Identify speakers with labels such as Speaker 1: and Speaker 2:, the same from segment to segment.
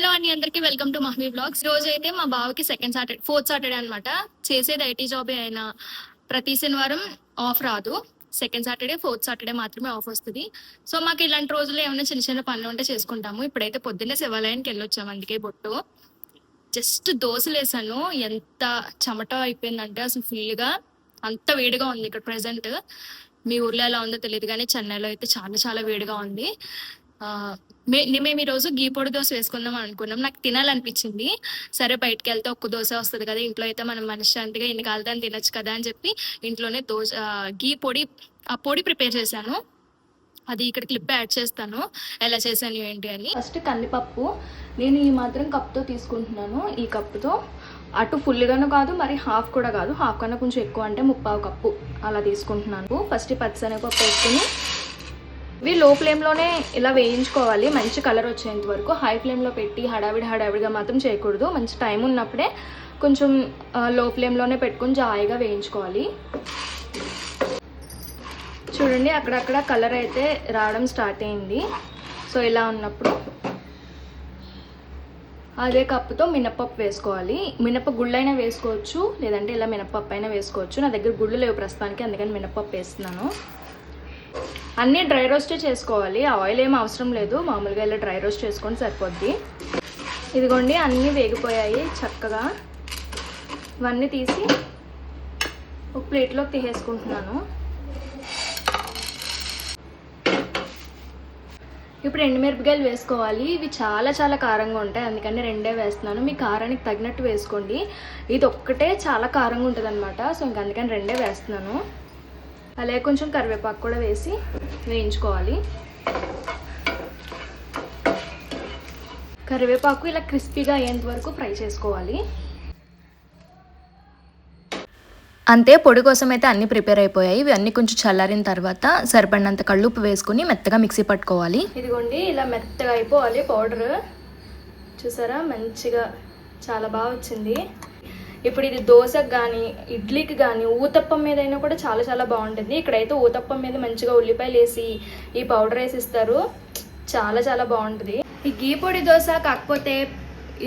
Speaker 1: Hello అండి అందరికి welcome to మహ్మీ blogs. రోజు అయితే మా బావకి సెకండ్ సాటర్డే ఫోర్త్ సాటర్డే అనమాట చేసేది ఐటీ జాబే అయినా ప్రతి శనివారం ఆఫ్ రాదు. సెకండ్ సాటర్డే ఫోర్త్ సాటర్డే మాత్రమే ఆఫ్ వస్తుంది. సో మాకు ఇలాంటి రోజుల్లో ఏమైనా చిన్న చిన్న పనులు ఉంటే చేసుకుంటాము. ఇప్పుడైతే పొద్దున్నే శివాలయానికి వెళ్ళొచ్చాము అందుకే బొట్టు. జస్ట్ దోశలు వేసాను ఎంత చెమట అయిపోయిందంటే అసలు ఫుల్గా అంత వేడిగా ఉంది ఇక్కడ ప్రెసెంట్. మీ ఊర్లో ఎలా ఉందో తెలియదు కానీ చెన్నైలో అయితే చాలా చాలా వేడిగా ఉంది. ఆ, మేము ఈరోజు గీ పొడి దోశ వేసుకుందాం అనుకున్నాం. నాకు తినాలనిపించింది. సరే బయటకు వెళ్తే ఒక్క దోశ వస్తుంది కదా ఇంట్లో అయితే మనం మనశ్శాంతిగా ఎన్ని కాలుతాని తినొచ్చు కదా అని చెప్పి ఇంట్లోనే దోశ గీ పొడి ఆ పొడి ప్రిపేర్ చేశాను. అది ఇక్కడ క్లిప్ యాడ్ చేస్తాను. ఎలా చేశాను ఏంటి అని. ఫస్ట్ కందిపప్పు నేను ఈ మాత్రం కప్తో తీసుకుంటున్నాను ఈ కప్పుతో. అటు ఫుల్గాను కాదు మరి హాఫ్ కూడా కాదు. హాఫ్ కన్నా కొంచెం ఎక్కువ అంటే ముప్పావు కప్పు అలా తీసుకుంటున్నాను. ఫస్ట్ ఈ పచ్చిశనగపప్పు వేసుకుని ఇవి లో ఫ్లేమ్లోనే ఇలా వేయించుకోవాలి. మంచి కలర్ వచ్చేంత వరకు. హై ఫ్లేమ్లో పెట్టి హడావిడి హడావిడిగా మాత్రం చేయకూడదు. మంచి టైం ఉన్నప్పుడే కొంచెం లో ఫ్లేమ్లోనే పెట్టుకొని జాయిగా వేయించుకోవాలి. చూడండి అక్కడక్కడ కలర్ అయితే రావడం స్టార్ట్ అయింది. సో ఇలా ఉన్నప్పుడు అదే కప్పుతో మినపప్పు వేసుకోవాలి. మినప గుళ్ళైనా వేసుకోవచ్చు. లేదంటే ఇలా మినపప్పు అయినా వేసుకోవచ్చు. నా దగ్గర గుళ్ళు లేవు ప్రస్తుతానికి అందుకని మినపప్పు వేస్తున్నాను. అన్నీ డ్రై రోస్టే చేసుకోవాలి. ఆయిల్ ఏం అవసరం లేదు. మామూలుగా ఇలా డ్రై రోస్ట్ చేసుకొని సరిపోద్ది. ఇదిగోండి అన్నీ వేగిపోయాయి చక్కగా. ఇవన్నీ తీసి ఒక ప్లేట్లోకి తీసేసుకుంటున్నాను. ఇప్పుడు ఎండుమిరపకాయలు వేసుకోవాలి. ఇవి చాలా చాలా కారంగా ఉంటాయి. అందుకని రెండే వేస్తున్నాను. మీ కారానికి తగినట్టు వేసుకోండి. ఇది ఒక్కటే చాలా కారంగా ఉంటుంది అనమాట సో ఇంక అందుకని రెండే వేస్తున్నాను. అలాగే కొంచెం కరివేపాకు కూడా వేసి వేయించుకోవాలి. కరివేపాకు ఇలా క్రిస్పీగా అయ్యేంత వరకు ఫ్రై చేసుకోవాలి.
Speaker 2: అంతే పొడి కోసం అయితే అన్ని ప్రిపేర్ అయిపోయాయి. ఇవి అన్ని కొంచెం చల్లారిన తర్వాత సరిపడినంత కళ్ళుప్పు వేసుకుని మెత్తగా మిక్సీ పట్టుకోవాలి.
Speaker 1: ఇదిగోండి ఇలా మెత్తగా అయిపోవాలి పౌడర్. చూసారా? మంచిగా చాలా బాగా వచ్చింది. ఇప్పుడు ఇది దోశకు కానీ ఇడ్లీకి కానీ ఊతప్పం మీద అయినా కూడా చాలా చాలా బాగుంటుంది. ఇక్కడైతే ఊతప్పం మీద మంచిగా ఉల్లిపాయలు వేసి ఈ పౌడర్ వేసి ఇస్తారు చాలా చాలా బాగుంటుంది. ఈ గీ పొడి దోశ కాకపోతే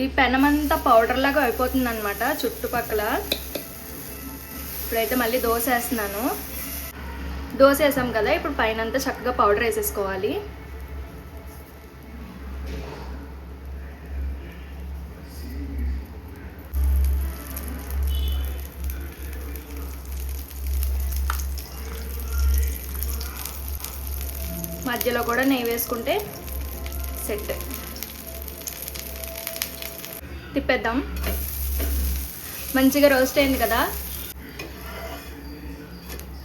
Speaker 1: ఈ పెనమంతా పౌడర్ లాగా అయిపోతుంది అనమాట చుట్టుపక్కల. ఇప్పుడైతే మళ్ళీ దోశ వేస్తున్నాను. దోశ వేసాం కదా ఇప్పుడు పైన అంతా చక్కగా పౌడర్ వేసేసుకోవాలి. మధ్యలో కూడా నెయ్యి వేసుకుంటే సెట్. తిప్పేద్దాం. మంచిగా రోస్ట్ అయింది కదా?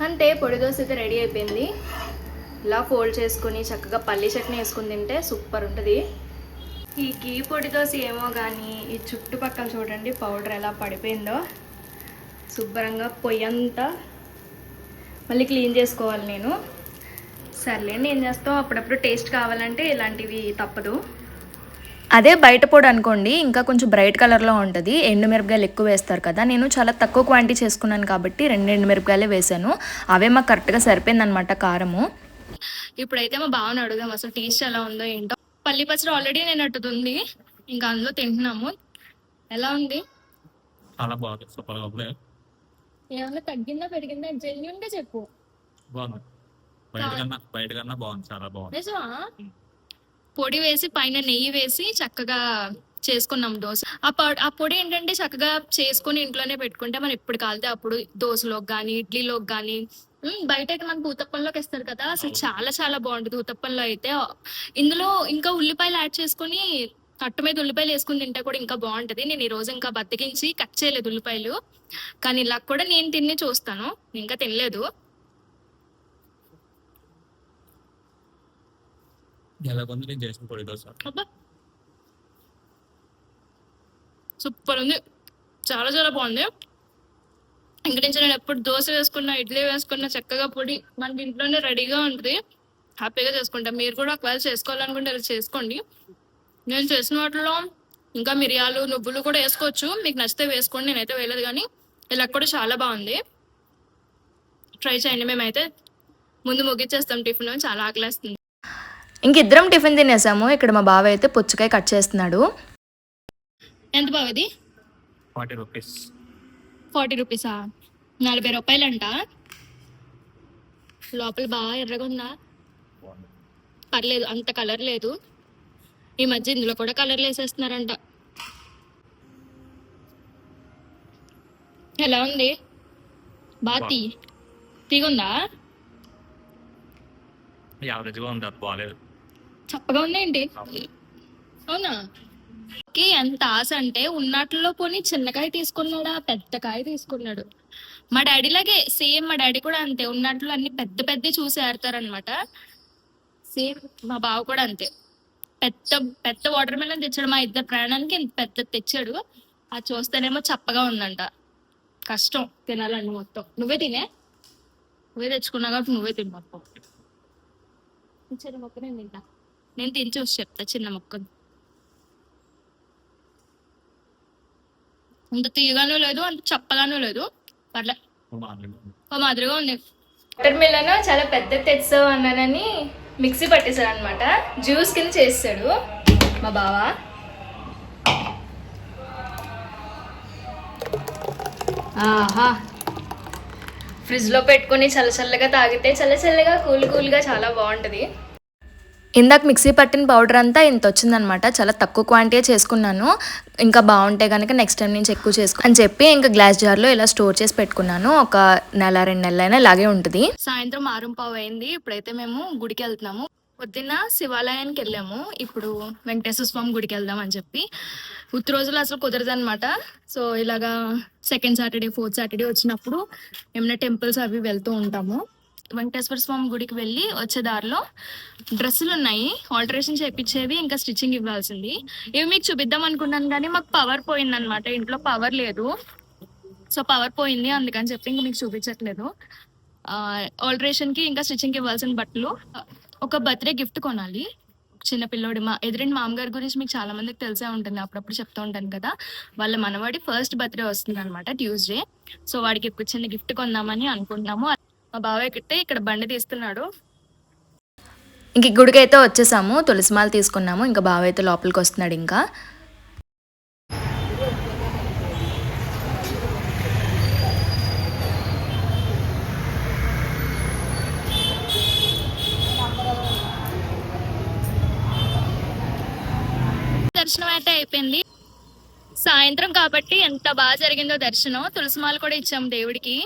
Speaker 1: అంతే పొడి దోశ అయితే రెడీ అయిపోయింది. ఇలా ఫోల్డ్ చేసుకొని చక్కగా పల్లి చట్నీ వేసుకుని తింటే సూపర్ ఉంటుంది. ఈ గీ పొడి దోశ ఏమో కానీ ఈ చుట్టుపక్కల చూడండి పౌడర్ ఎలా పడిపోయిందో. శుభ్రంగా పొయ్యంతా మళ్ళీ క్లీన్ చేసుకోవాలి నేను. సర్లేండి ఏం చేస్తాం అప్పుడప్పుడు టేస్ట్ కావాలంటే ఇలాంటివి తప్పదు.
Speaker 2: అదే బయట పొడి అనుకోండి ఇంకా కొంచెం బ్రైట్ కలర్లో ఉంటుంది. ఎండుమిరపకాయలు ఎక్కువ వేస్తారు కదా. నేను చాలా తక్కువ క్వాంటిటీ చేసుకున్నాను కాబట్టి రెండు ఎండుమిరపకాయలే వేసాను. అవే మాకు కరెక్ట్గా సరిపోయిందనమాట కారము.
Speaker 1: ఇప్పుడైతే మా బావని అడుగుదాం అసలు టేస్ట్ ఎలా ఉందో ఏంటో. పల్లి పచ్చడి ఆల్రెడీ నేను అట్టుతుంది ఇంకా అందులో తింటున్నాము. ఎలా ఉంది?
Speaker 3: చాలా బాగుంది. సూపర్గా ఉంది.
Speaker 1: ఏమన్నా తగ్గిందా పెరిగిందా? జెన్యున్గా చెప్పు.
Speaker 3: బాగుంది. బయట కన్నా బయట కన్నా బాగుంది చాలా బాగుంది.
Speaker 1: నిజమా? పొడి వేసి పైన నెయ్యి వేసి చక్కగా చేసుకున్నాం దోశ. ఆ పొడి ఆ పొడి ఏంటంటే చక్కగా చేసుకొని ఇంట్లోనే పెట్టుకుంటే మనం ఎప్పుడు కాలితే అప్పుడు దోశలోకి కానీ ఇడ్లీలోకి కానీ ఉమ్, బయట అయితే మనకు ఊతప్పంలోకి వేస్తారు కదా అసలు చాలా చాలా బాగుంటుంది ఊతప్పంలో అయితే. ఇందులో ఇంకా ఉల్లిపాయలు యాడ్ చేసుకొని అట్టు మీద ఉల్లిపాయలు వేసుకుని తింటే కూడా ఇంకా బాగుంటది. నేను ఈ రోజు ఇంకా బతికించి కట్ చేయలేదు ఉల్లిపాయలు. కానీ ఇలా కూడా నేను తిని చూస్తాను. ఇంకా తినలేదు.
Speaker 3: ఎలా ఉంది నేను చేసిన పొడి దోశ
Speaker 1: అబ్బా సూపర్ ఉంది చాలా చాలా బాగుంది ఇంక నుంచి నేను ఎప్పుడు దోశ వేసుకున్నా ఇడ్లీ వేసుకున్నా చక్కగా పొడి మనకి ఇంట్లోనే రెడీగా ఉంటుంది హ్యాపీగా చేసుకుంటాం మీరు కూడా ఒకవేళ చేసుకోవాలనుకుంటే ఇలా చేసుకోండి నేను చేసిన వాటిలో ఇంకా మిరియాలు నువ్వులు కూడా వేసుకోవచ్చు మీకు నచ్చితే వేసుకోండి నేనైతే వేయలేదు కానీ ఇలా కూడా చాలా బాగుంది ట్రై చేయండి మేమైతే ముందు ముగిచ్చేస్తాం టిఫిన్ చాలా ఆకలేస్తుంది
Speaker 2: ఇంక ఇద్దరం టిఫిన్ తినేసాము. ఇక్కడ మా బావ అయితే పుచ్చకాయ కట్ చేస్తున్నాడు.
Speaker 1: ఎంత బావ ఇది?
Speaker 3: Forty rupees.
Speaker 1: ఫార్టీ రూపీసా? నలభై రూపాయలంట. లోపల బాగా ఎర్రగా ఉందా? పర్లేదు అంత కలర్ లేదు. ఈ మధ్య ఇందులో కూడా కలర్లు వేసేస్తున్నారంట. ఎలా ఉంది? బాగా తీ. తీగుందా?
Speaker 3: యావరేజ్గా ఉంది అది బాగాలేదు
Speaker 1: చప్పగా ఉన్నాయండి. అవునా? కి ఎంత ఆశ అంటే ఉన్నట్లో పోనీ చిన్నకాయ తీసుకున్నాడా పెద్ద కాయ తీసుకున్నాడు. మా డాడీ లాగే సేమ్ మా డాడీ కూడా అంతే. ఉన్నట్లు అన్ని పెద్ద పెద్ద చూసి ఆడతారనమాట సేమ్ మా బావ కూడా అంతే. పెద్ద పెద్ద వాటర్ మెలన్ తెచ్చాడు మా ఇద్దరు ప్రాణానికి ఇంత పెద్ద తెచ్చాడు. అది చూస్తేనేమో చప్పగా ఉందంట. కష్టం తినాలండి మొత్తం. నువ్వే తినే? నువ్వే తెచ్చుకున్నావు కాబట్టి నువ్వే తిను మొత్తం. మొక్క నేను తింటా. నేను తిని చూసి చెప్తా చిన్న మొక్కను. అంత తీయగానూ లేదు అంత చప్పగానూ లేదు. పర్లే. ఓ మాదిరిగా. ఉంది. వాటర్ మిల్లన్ చాలా పెద్ద తెచ్చావు అన్నానని మిక్సీ పట్టేశాడు అనమాట జ్యూస్ కింద చేస్తాడు మా బావ. ఆహా. ఫ్రిడ్జ్లో పెట్టుకొని చల్ల చల్లగా తాగితే చల్ల చల్లగా కూల్ కూల్గా చాలా బాగుంటుంది.
Speaker 2: ఇందాక మిక్సీ పట్టిన పౌడర్ అంతా ఇంత వచ్చిందనమాట. చాలా తక్కువ క్వాంటిటీ చేసుకున్నాను. ఇంకా బాగుంటే కనుక నెక్స్ట్ టైం నుంచి ఎక్కువ చేసుకో. అని చెప్పి ఇంకా గ్లాస్ జార్లో ఇలా స్టోర్ చేసి పెట్టుకున్నాను. ఒక నెల రెండు నెలలైనా ఇలాగే ఉంటుంది.
Speaker 1: సాయంత్రం ఆరు పావు అయింది. ఇప్పుడైతే మేము గుడికి వెళ్తున్నాము. పొద్దున్న శివాలయానికి వెళ్ళాము. ఇప్పుడు వెంకటేశ్వర స్వామి గుడికి వెళ్దాం అని చెప్పి. ఉత్తి రోజులు అసలు కుదరదు అనమాట సో ఇలాగా సెకండ్ సాటర్డే ఫోర్త్ సాటర్డే వచ్చినప్పుడు ఏమైనా టెంపుల్స్ అవి వెళ్తూ ఉంటాము. వెంకటేశ్వర స్వామి గుడికి వెళ్ళి వచ్చే దారిలో డ్రెస్సులు ఉన్నాయి. ఆల్టరేషన్ చేయించేవి ఇంకా స్టిచ్చింగ్ ఇవ్వాల్సింది. ఇవి మీకు చూపిద్దాం అనుకున్నాను కానీ మాకు పవర్ పోయిందనమాట ఇంట్లో పవర్ లేదు. సో పవర్ పోయింది. అందుకని చెప్పి ఇంకా మీకు చూపించట్లేదు. ఆల్టరేషన్కి ఇంకా స్టిచ్చింగ్ ఇవ్వాల్సిన బట్టలు. ఒక బర్త్డే గిఫ్ట్ కొనాలి. చిన్న పిల్లోడి మా ఎదురింటి మామగారి గురించి మీకు చాలా మందికి తెలిసే ఉంటుంది. అప్పుడప్పుడు చెప్తూ ఉంటాను కదా. వాళ్ళ మనవాడి ఫస్ట్ బర్త్డే వస్తుంది అనమాట ట్యూస్డే సో వాడికి చిన్న గిఫ్ట్ కొందామని అనుకుంటున్నాము. మా బాబాయ్ కిట్టే ఇక్కడ బండి తీస్తున్నాడు.
Speaker 2: ఇంక గుడికి అయితే వచ్చేసాము. తులసిమాల తీసుకున్నాము. ఇంకా బావ అయితే లోపలికి వస్తున్నాడు ఇంకా.
Speaker 1: దర్శనం అయితే అయిపోయింది. సాయంత్రం కాబట్టి ఎంత బాగా జరిగిందో దర్శనం. తులసిమాల కూడా ఇచ్చాం దేవుడికి.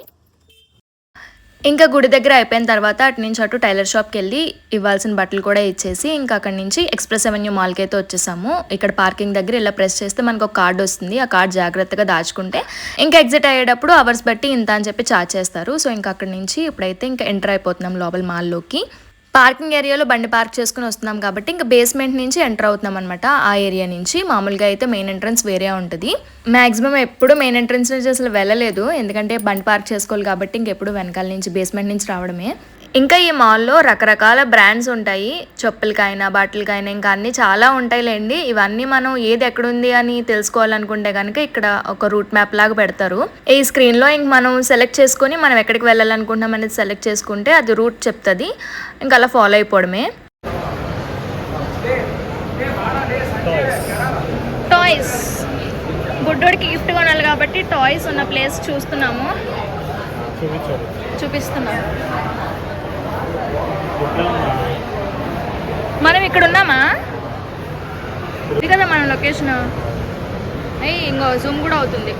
Speaker 2: ఇంకా గుడి దగ్గర అయిపోయిన తర్వాత అటు నుంచి అటు టైలర్ షాప్కి వెళ్ళి ఇవ్వాల్సిన బట్టలు కూడా ఇచ్చేసి ఇంకా అక్కడి నుంచి ఎక్స్ప్రెస్ అవెన్యూ మాల్కి అయితే వచ్చేసాము. ఇక్కడ పార్కింగ్ దగ్గర ఇలా ప్రెస్ చేస్తే మనకు ఒక కార్డు వస్తుంది. ఆ కార్డు జాగ్రత్తగా దాచుకుంటే ఇంకా ఎగ్జిట్ అయ్యేటప్పుడు అవర్స్ బట్టి ఇంత అని చెప్పి చార్జ్ చేస్తారు. సో ఇంకా అక్కడి నుంచి ఇప్పుడైతే ఇంకా ఎంటర్ అయిపోతున్నాం లోపల మాల్లోకి. పార్కింగ్ ఏరియాలో బండి పార్క్ చేసుకుని వస్తున్నాం కాబట్టి ఇంకా బేస్మెంట్ నుంచి ఎంటర్ అవుతున్నాం అనమాట ఆ ఏరియా నుంచి మామూలుగా అయితే మెయిన్ ఎంట్రన్స్ వేరే ఉంటుంది. మాక్సిమం ఎప్పుడు మెయిన్ ఎంట్రన్స్ నుంచి అసలు వెళ్ళలేదు. ఎందుకంటే బండి పార్క్ చేసుకోవాలి కాబట్టి ఇంకెప్పుడు వెనకాల నుంచి బేస్మెంట్ నుంచి రావడమే. ఇంకా ఈ మాల్లో రకరకాల బ్రాండ్స్ ఉంటాయి. చెప్పులకైనా బట్టలకైనా ఇంకా అన్నీ చాలా ఉంటాయిలేండి. ఇవన్నీ మనం ఏది ఎక్కడుంది అని తెలుసుకోవాలనుకుంటే కనుక ఇక్కడ ఒక రూట్ మ్యాప్ లాగా పెడతారు. ఈ స్క్రీన్లో ఇంక మనం సెలెక్ట్ చేసుకొని మనం ఎక్కడికి వెళ్ళాలనుకుంటున్నాం అనేది సెలెక్ట్ చేసుకుంటే అది రూట్ చెప్తుంది. ఇంకా అలా ఫాలో అయిపోవడమే.
Speaker 1: టాయ్స్. గుడ్డోడికి గిఫ్ట్ కొనాలి కాబట్టి టాయ్స్ ఉన్న ప్లేస్ చూస్తున్నాము. చూపిస్తున్నాము. మనం ఇక్కడ ఉన్నామా? ఇది కదా మన లొకేషన్ అయ్యి ఇంకో జూమ్ కూడా అవుతుంది.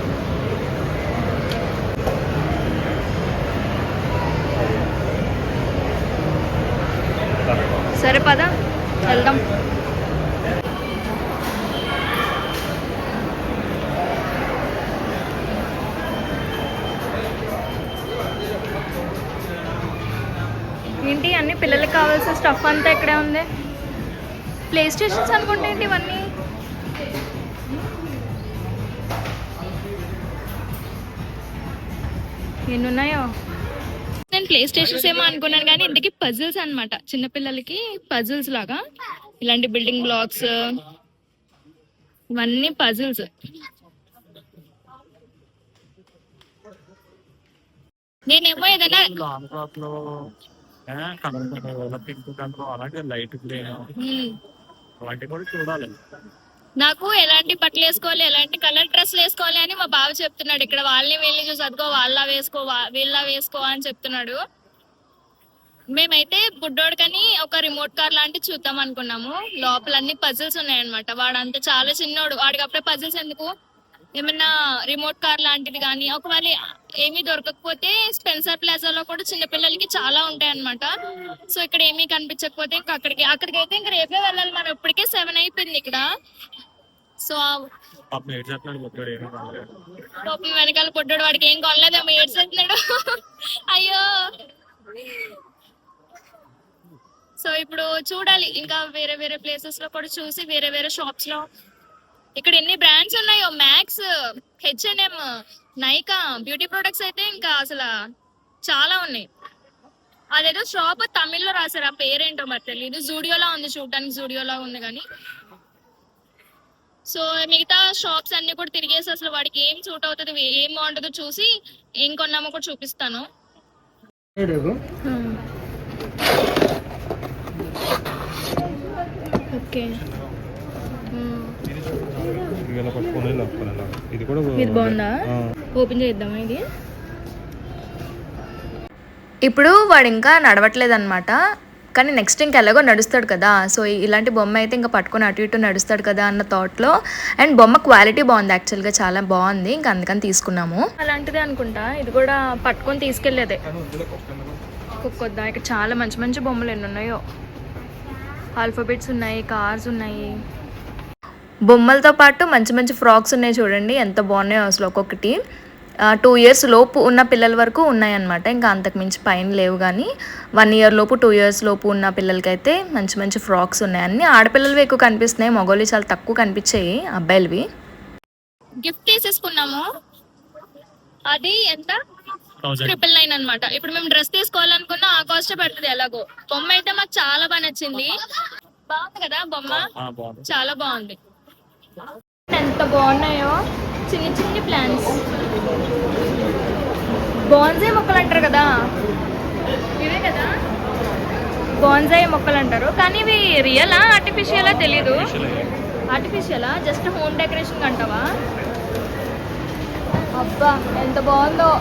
Speaker 1: సరే పదా. వెళ్దాం. పిల్లలకి స్టఫ్ అంతా ఇక్కడే ఉంది. ప్లే స్టేషన్స్ అనుకుంటే ఏంటి ఇవన్నీ? ఎన్ని ఉన్నాయో? నేను ప్లే స్టేషన్స్ ఏమో అనుకున్నాను కానీ ఇంతకీ పజిల్స్ అన్నమాట. చిన్నపిల్లలకి పజిల్స్ లాగా. ఇలాంటి బిల్డింగ్ బ్లాక్స్ ఇవన్నీ పజిల్స్ నేనేమో ఏదైనా
Speaker 3: పింక్ కలర్ అలాగే లైట్ గ్రీన్
Speaker 1: హ్మ్,
Speaker 3: అలాంటివి కూడా చూడాలి.
Speaker 1: నాకు ఎలాంటి బట్టలు వేసుకోవాలి ఎలాంటి కలర్ డ్రెస్లు వేసుకోవాలి అని మా బావ చెప్తున్నాడు. ఇక్కడ వాళ్ళని వీళ్ళని చూసి అదిగో వాళ్ళ వేసుకో వీళ్ళ వేసుకో అని చెప్తున్నాడు. మేమైతే బుడ్డోడికని ఒక రిమోట్ కార్ లాంటిది చూద్దాం అనుకున్నాము. లోపల అన్ని పజిల్స్ ఉన్నాయన్నమాట. వాడంతా చాలా చిన్నోడు. వాడికి అప్పుడే పజిల్స్ ఎందుకు? ఏమన్నా రిమోట్ కార్ లాంటిది కానీ ఒకవేళ ఏమీ దొరకకపోతే స్పెన్సర్ ప్లాజాలో కూడా చిన్నపిల్లలకి చాలా ఉంటాయి అన్నమాట సో ఇక్కడ ఏమీ కనిపించకపోతే ఇంకా అక్కడికి అక్కడికి అయితే ఇంకా రేపే వెళ్ళాలి. మనం ఇప్పటికే సెవెన్ అయిపోయింది ఇక్కడ. సో
Speaker 3: పాపం
Speaker 1: వెనకాల పొడ్డాడు వాడికి ఏం కొనలేదేమో ఏడ్చేస్తున్నాడు అయ్యో! సో ఇప్పుడు చూడాలి. ఇంకా వేరే వేరే ప్లేసెస్లో కూడా చూసి వేరే వేరే షాప్స్లో ఇక్కడ ఎన్ని బ్రాండ్స్ ఉన్నాయో? Max H and M Nykaa beauty products అయితే ఇంకా అసలు చాలా ఉన్నాయి. అదేదో షాప్ తమిళ్ళో రాశారు. ఆ పేరేంటో మరి తెలియదు జూడియోలా ఉంది చూడటానికి జూడియోలా ఉంది కానీ. సో మిగతా షాప్స్ అన్ని కూడా తిరిగేసి అసలు వాడికి ఏం సూట్ అవుతుంది ఏం బాగుంటుందో చూసి ఏం కొన్నామో కూడా చూపిస్తాను. ఓకే
Speaker 3: ఇలా పట్టుకొని ఇది కూడా
Speaker 1: ఇది బాగుందా? ఓపెన్ చేద్దామా ఇది?
Speaker 2: ఇప్పుడు వాడు ఇంకా నడవట్లేదు అనమాట కానీ నెక్స్ట్ ఇంక ఎలాగో నడుస్తాడు కదా. సో ఇలాంటి బొమ్మ అయితే ఇంకా పట్టుకొని అటు ఇటు నడుస్తాడు కదా అన్న థాట్లో అండ్ బొమ్మ క్వాలిటీ బాగుంది యాక్చువల్గా చాలా బాగుంది. ఇంకా అందుకని తీసుకున్నాము.
Speaker 1: అలాంటిదే అనుకుంటా. ఇది కూడా పట్టుకొని తీసుకెళ్ళేదే కుక్కొద్దా? ఇక్కడ చాలా మంచి మంచి బొమ్మలు ఎన్ని ఉన్నాయో. ఆల్ఫాబెట్స్ ఉన్నాయి కార్స్ ఉన్నాయి.
Speaker 2: బొమ్మలతో పాటు మంచి మంచి ఫ్రాక్స్ ఉన్నాయి చూడండి. ఎంత బాగున్నాయో అసలు ఒక్కొక్కటి. టూ ఇయర్స్ లోపు ఉన్న పిల్లల వరకు ఉన్నాయన్నమాట. ఇంకా అంతకు మించి పైన లేవు కానీ వన్ ఇయర్ లోపు టూ ఇయర్స్ లోపు ఉన్న పిల్లలకైతే మంచి మంచి ఫ్రాక్స్ ఉన్నాయి. అన్ని ఆడపిల్లలవి ఎక్కువ కనిపిస్తున్నాయి. మగవాళ్ళు చాలా తక్కువ కనిపించాయి అబ్బాయిలవి.
Speaker 1: గిఫ్ట్ తీసేసుకున్నాము అది ఎంత? ట్రిపుల్ నైన్ అనమాట ఇప్పుడు మేము డ్రెస్ తీసుకోవాలనుకున్నా ఆ కాస్ట్ పడుతుంది ఎలాగో. బొమ్మ అయితే మాకు చాలా బాగా నచ్చింది. బాగుంది కదా బొమ్మ?
Speaker 3: బాగుంది.
Speaker 1: చాలా బాగుంది. ఎంత బాగున్నాయో? చిన్ని చిన్ని ప్లాంట్స్ బాన్సాయి మొక్కలు అంటారు కదా? ఇవే కదా? బాన్సాయి మొక్కలు అంటారు. కానీ ఇవి రియలా ఆర్టిఫిషియలా తెలీదు. ఆర్టిఫిషియలా జస్ట్ హోమ్ డెకరేషన్ అంటావా అబ్బా ఎంత బాగుందో.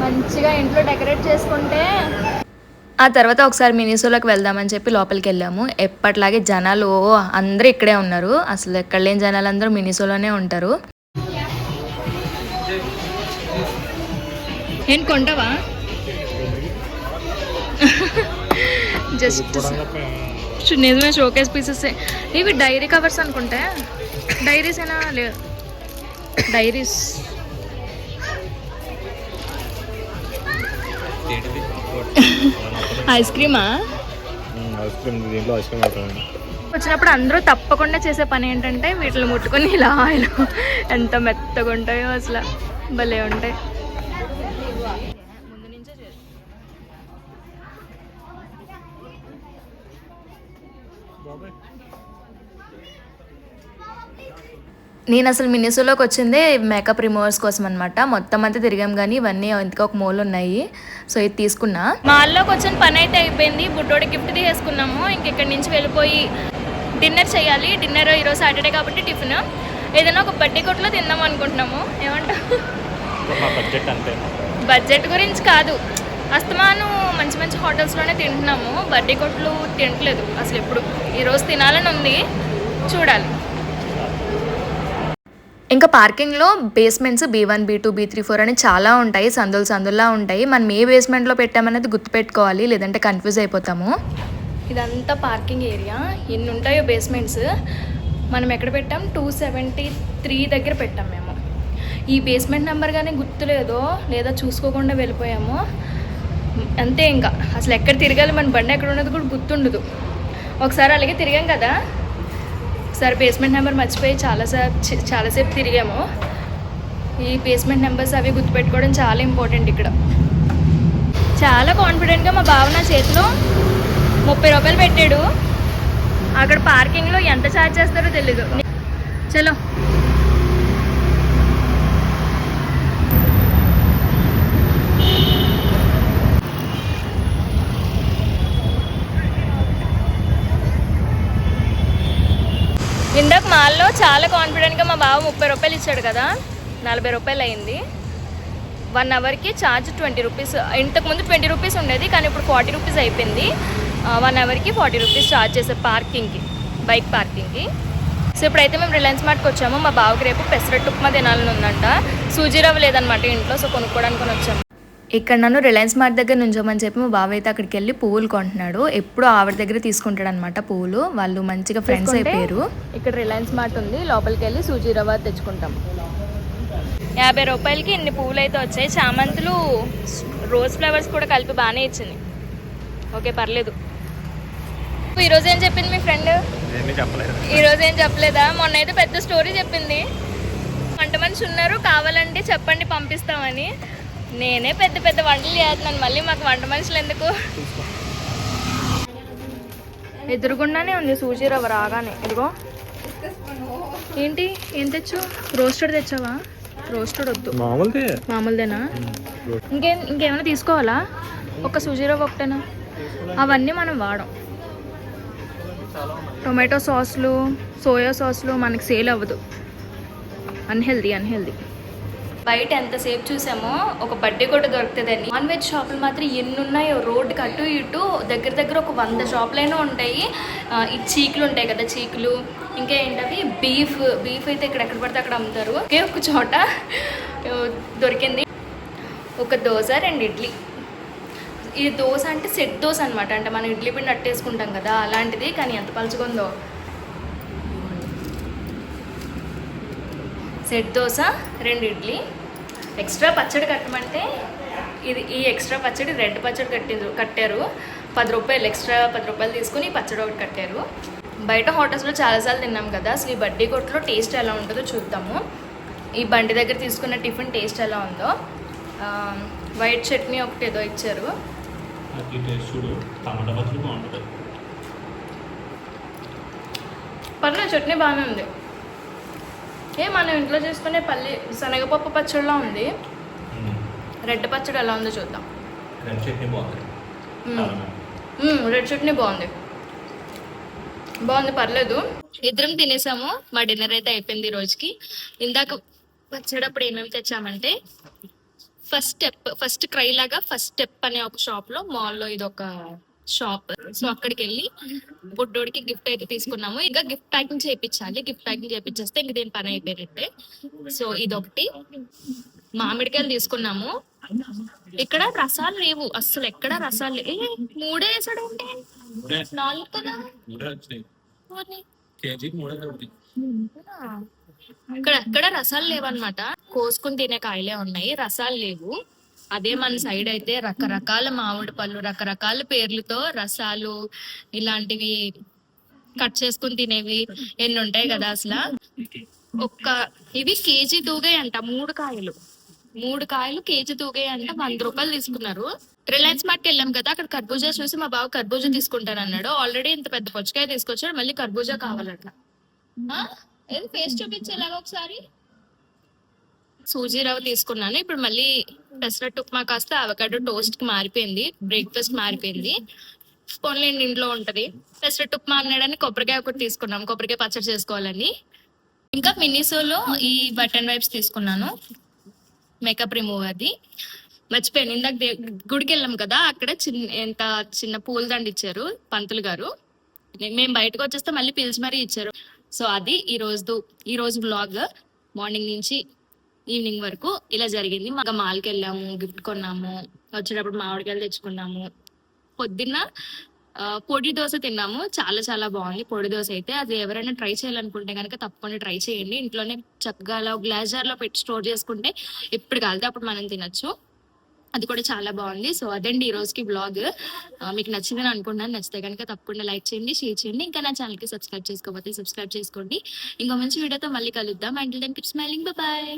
Speaker 1: మంచిగా ఇంట్లో డెకరేట్ చేసుకుంటే
Speaker 2: ఆ తర్వాత ఒకసారి మినిసోలోకి వెళ్దామని చెప్పి లోపలికి వెళ్ళాము. ఎప్పట్లాగే జనాలు ఓ అందరూ ఇక్కడే ఉన్నారు. అసలు ఎక్కడ లేని జనాలు అందరూ మినిసోలోనే ఉంటారు.
Speaker 1: ఏం కొంటావా? జస్ట్ నిజమే షోకేస్ పీసెస్ ఇవి డైరీ కవర్స్ అనుకుంటే. డైరీస్ అయినా లేవు డైరీస్. ఐస్ క్రీమా?
Speaker 3: ఐస్ క్రీమ్ దీంట్లో ఐస్ క్రీమ్ అవుతుంది
Speaker 1: వచ్చినప్పుడు అందరూ తప్పకుండా చేసే పని ఏంటంటే వీటిని ముట్టుకొని ఇలా ఇలా ఎంత మెత్తగా ఉంటాయో అసలు భలే ఉంటాయి.
Speaker 2: నేను అసలు మినిసోలోకి వచ్చిందే మేకప్ రిమూవర్స్ కోసం అనమాట మొత్తం అంతా తిరిగాం కానీ ఇవన్నీ ఇంతకు ఒక మూలు ఉన్నాయి సో ఇది తీసుకున్నా.
Speaker 1: మాల్లోకి వచ్చిన పని అయితే అయిపోయింది. బుడ్డోడి గిఫ్ట్ తీసుకున్నాము ఇంక ఇక్కడి నుంచి వెళ్ళిపోయి డిన్నర్ చేయాలి. డిన్నర్ ఈరోజు సాటర్డే కాబట్టి టిఫిన్. ఏదైనా ఒక బడ్డీ కొట్లో తిందాం అనుకుంటున్నాము. ఏమంటావు?
Speaker 3: బడ్జెట్
Speaker 1: గురించి కాదు. అస్తమాను మంచి మంచి హోటల్స్లోనే తింటున్నాము. బడ్డీ కొట్లు తినట్లేదు అసలు ఎప్పుడు? ఈరోజు తినాలని ఉంది. చూడాలి.
Speaker 2: ఇంకా పార్కింగ్లో basements B one B two B three four అని చాలా ఉంటాయి. సందులు సందుల్లా ఉంటాయి. మనం ఏ బేస్మెంట్లో పెట్టామనేది గుర్తుపెట్టుకోవాలి. లేదంటే కన్ఫ్యూజ్ అయిపోతాము.
Speaker 1: ఇదంతా పార్కింగ్ ఏరియా ఎన్ని ఉంటాయో బేస్మెంట్స్ మనం ఎక్కడ పెట్టాం? టూ సెవెంటీ త్రీ దగ్గర పెట్టాం మేము. ఈ బేస్మెంట్ నెంబర్ కానీ గుర్తులేదో లేదా చూసుకోకుండా వెళ్ళిపోయాము? అంతే ఇంకా. అసలు ఎక్కడ తిరగాలి? మన బండి ఎక్కడ ఉన్నది కూడా గుర్తుండదు. ఒకసారి అలాగే తిరిగాం కదా? ఒకసారి బేస్మెంట్ నెంబర్ మర్చిపోయి చాలాసేపు చాలాసేపు తిరిగాము. ఈ బేస్మెంట్ నెంబర్స్ అవి గుర్తుపెట్టుకోవడం చాలా ఇంపార్టెంట్ ఇక్కడ. చాలా కాన్ఫిడెంట్గా మా బావ నా చేతిలో ముప్పై రూపాయలు పెట్టాడు. అక్కడ పార్కింగ్లో ఎంత ఛార్జ్ చేస్తారో తెలీదు. చలో. ఇందాక మాల్లో చాలా కాన్ఫిడెంట్గా మా బావ ముప్పై రూపాయలు ఇచ్చాడు కదా. నలభై రూపాయలు అయింది. వన్ అవర్కి ఛార్జ్ ట్వంటీ రూపీస్ ఇంతకుముందు ట్వంటీ రూపీస్ ఉండేది కానీ ఇప్పుడు ఫార్టీ రూపీస్ అయిపోయింది. వన్ అవర్కి ఫార్టీ రూపీస్ ఛార్జ్ చేసే పార్కింగ్కి బైక్ పార్కింగ్కి సో ఇప్పుడైతే మేము రిలయన్స్ మార్ట్కి వచ్చాము. మా బావకి రేపు పెసరట్టు ఉప్మా తినాలని ఉందంట. సూజీ రవ్వ లేదనమాట ఇంట్లో సో కొనుక్కోవడానికి వచ్చాము. ఇక్కడ నన్ను రిలయన్స్ మార్ట్ దగ్గర నుంచోమని చెప్పి మా బావ అయితే అక్కడికి వెళ్ళి పువ్వులు కొంటున్నాడు. ఎప్పుడు ఆవిడ దగ్గర తీసుకుంటాడు అనమాట పువ్వులు. వాళ్ళు మంచిగా ఫ్రెండ్స్ అయిపోయారు. ఇక్కడ రిలయన్స్ మార్ట్ ఉంది. లోపలికి వెళ్ళి సూజీ రవ్వ తెచ్చుకుంటాం. యాభై రూపాయలకి ఇన్ని పువ్వులు అయితే వచ్చాయి. చామంతులు రోజ్ ఫ్లవర్స్ కూడా కలిపి బాగానే ఇచ్చింది. ఓకే పర్లేదు. ఈరోజు ఏం చెప్పింది మీ ఫ్రెండ్
Speaker 3: ఏమీ చెప్పలేదు.
Speaker 1: ఈ రోజు ఏం చెప్పలేదా? మొన్న అయితే పెద్ద స్టోరీ చెప్పింది. వంట మనిషి ఉన్నారు కావాలంటే చెప్పండి పంపిస్తామని. నేనే పెద్ద పెద్ద వంటలు చేస్తున్నాను. మళ్ళీ మాకు వంట మనుషులు ఎందుకు? ఎదురుగుండానే ఉంది సూజీ రవ్వ రాగానే. ఇదిగో. ఏంటి? ఏం తెచ్చు? రోస్టెడ్ తెచ్చావా? రోస్టెడ్ వద్దు.
Speaker 3: మామూలుదే.
Speaker 1: మామూలుదేనా? ఇంకేం ఇంకేమైనా తీసుకోవాలా? ఒక సూజీ రవ్వ ఒకటేనా? అవన్నీ మనం వాడం. టొమాటో సాస్లు సోయా సాస్లు మనకి సేల్ అవ్వదు. అన్హెల్దీ అన్హెల్దీ బయట ఎంతసేపు చూసామో ఒక బడ్డీ కూడా దొరుకుతుందని నాన్ వెజ్ షాపులు మాత్రం ఎన్ని ఉన్నాయో రోడ్డుకి అటు ఇటు దగ్గర దగ్గర ఒక వంద షాపులైనా ఉంటాయి. ఈ చీకులు ఉంటాయి కదా చీకులు. ఇంకా ఏంటవి? బీఫ్. బీఫ్ అయితే ఇక్కడ ఎక్కడ పడితే అక్కడ అమ్ముతారు. ఒకే ఒక చోట దొరికింది. ఒక దోశ రెండు ఇడ్లీ. ఇది దోశ అంటే సెట్ దోశ అనమాట అంటే మనం ఇడ్లీ పిండి అట్టేసుకుంటాం కదా అలాంటిది. కానీ ఎంత పలుచుకుందో. సెట్ దోశ రెండు ఇడ్లీ. ఎక్స్ట్రా పచ్చడి కట్టమంటే ఇది ఈ ఎక్స్ట్రా పచ్చడి రెడ్ పచ్చడి కట్టిండ్రు కట్టారు. పది రూపాయలు ఎక్స్ట్రా పది రూపాయలు తీసుకుని పచ్చడి ఒకటి కట్టారు. బయట హోటల్స్లో చాలాసార్లు తిన్నాం కదా అసలు ఈ బడ్డీ కొట్లో టేస్ట్ ఎలా ఉంటుందో చూద్దాము. ఈ బండి దగ్గర తీసుకున్న టిఫిన్ టేస్ట్ ఎలా ఉందో. వైట్ చట్నీ ఒకటి ఏదో ఇచ్చారు. పర్లేదు చట్నీ బాగానే ఉంది. ఏ మనం ఇంట్లో చేసుకునే పల్లి శనగపప్పు పచ్చడిలా ఉంది. రెడ్ పచ్చడి ఎలా ఉందో చూద్దాం.
Speaker 3: రెడ్ చట్నీ బాగుంది.
Speaker 1: రెడ్ చట్నీ బాగుంది. బాగుంది పర్లేదు. ఇద్దరం తినేసాము. మా డిన్నర్ అయితే అయిపోయింది ఈ రోజుకి. ఇందాక వచ్చేటప్పుడు ఏమేమి తెచ్చామంటే ఫస్ట్ స్టెప్ ఫస్ట్ క్రై లాగా ఫస్ట్ స్టెప్ అనే ఒక షాప్లో మాల్లో ఇది ఒక షాప్. సో అక్కడికి వెళ్ళి బుడ్డోడికి గిఫ్ట్ అయితే తీసుకున్నాము. ఇంకా గిఫ్ట్ ప్యాకింగ్ చేయించాలి గిఫ్ట్ ప్యాకింగ్ చేయించేస్తే ఇంక దీని పని అయిపోయినట్టే. సో ఇదొకటి. మామిడికాయలు తీసుకున్నాము. ఇక్కడ రసాలు లేవు. అస్సలు ఎక్కడ రసాలు ఏ, మూడే వేసాడు అంటే నాలుగు కదా? ఇక్కడ ఎక్కడ రసాలు లేవన్నమాట. కోసుకుని తినే కాయలే ఉన్నాయి. రసాలు లేవు. అదే మన సైడ్ అయితే రకరకాల మామిడి పళ్ళు రకరకాల పేర్లతో రసాలు ఇలాంటివి కట్ చేసుకుని తినేవి ఎన్ని ఉంటాయి కదా అసలు? ఒక్క ఇవి కేజీ తూగాయి అంట మూడు కాయలు. మూడు కాయలు కేజీ తూగాయి అంట వంద రూపాయలు తీసుకున్నారు. రిలయన్స్ మార్ట్కి వెళ్ళాం కదా అక్కడ కర్బూజా చూసి మా బావ కర్బూజా తీసుకుంటాను అన్నాడు. ఆల్రెడీ ఇంత పెద్ద పుచ్చకాయ తీసుకొచ్చాడు మళ్ళీ కర్బూజా కావాలంట. ఏది ఫేస్ చూపించేలాగా ఒకసారి? సూజీ రవ్వ తీసుకున్నాను ఇప్పుడు మళ్ళీ పెసరట్టు ఉప్మా కాస్త అవకాడో టోస్ట్కి మారిపోయింది బ్రేక్ఫాస్ట్ మారిపోయింది. ఓన్లీ ఇంట్లో ఉంటది. పెసరట్టు ఉప్మా అన్నాడని కొబ్బరికాయ ఒకటి తీసుకున్నాం కొబ్బరికాయ పచ్చడి చేసుకోవాలని. ఇంకా మినిసోలో ఈ బటన్ వైప్స్ తీసుకున్నాను. మేకప్ రిమూవర్ది మర్చిపోయాను. ఇందాక గుడికి వెళ్ళాం కదా అక్కడ చిన్న ఎంత చిన్న పూల దండ ఇచ్చారు పంతులు గారు. మేము బయటకు వచ్చేస్తే మళ్ళీ పిలిచి మరీ ఇచ్చారు. సో అది ఈ రోజు ఈ రోజు బ్లాగ్ మార్నింగ్ నుంచి ఈవినింగ్ వరకు ఇలా జరిగింది. మాకు మాల్కి వెళ్ళాము గిఫ్ట్ కొన్నాము వచ్చేటప్పుడు మామిడికాయలు తెచ్చుకున్నాము. పొద్దున్న పొడి దోశ తిన్నాము. చాలా చాలా బాగుంది. పొడి దోశ అయితే అది ఎవరైనా ట్రై చేయాలనుకుంటే కనుక తప్పకుండా ట్రై చేయండి. ఇంట్లోనే చక్కగా అలా గ్లాస్లో పెట్టి స్టోర్ చేసుకుంటే ఎప్పుడు కాలితే అప్పుడు మనం తినొచ్చు. అది కూడా చాలా బాగుంది. సో అదండి ఈ రోజుకి బ్లాగ్ మీకు నచ్చిందని అనుకుంటున్నాను. నచ్చితే కనుక తప్పకుండా లైక్ చేయండి షేర్ చేయండి. ఇంకా నా ఛానల్కి సబ్స్క్రైబ్ చేసుకోకపోతే సబ్స్క్రైబ్ చేసుకోండి. ఇంకో మంచి వీడియోతో మళ్ళీ కలుద్దాం. And then keep smiling bye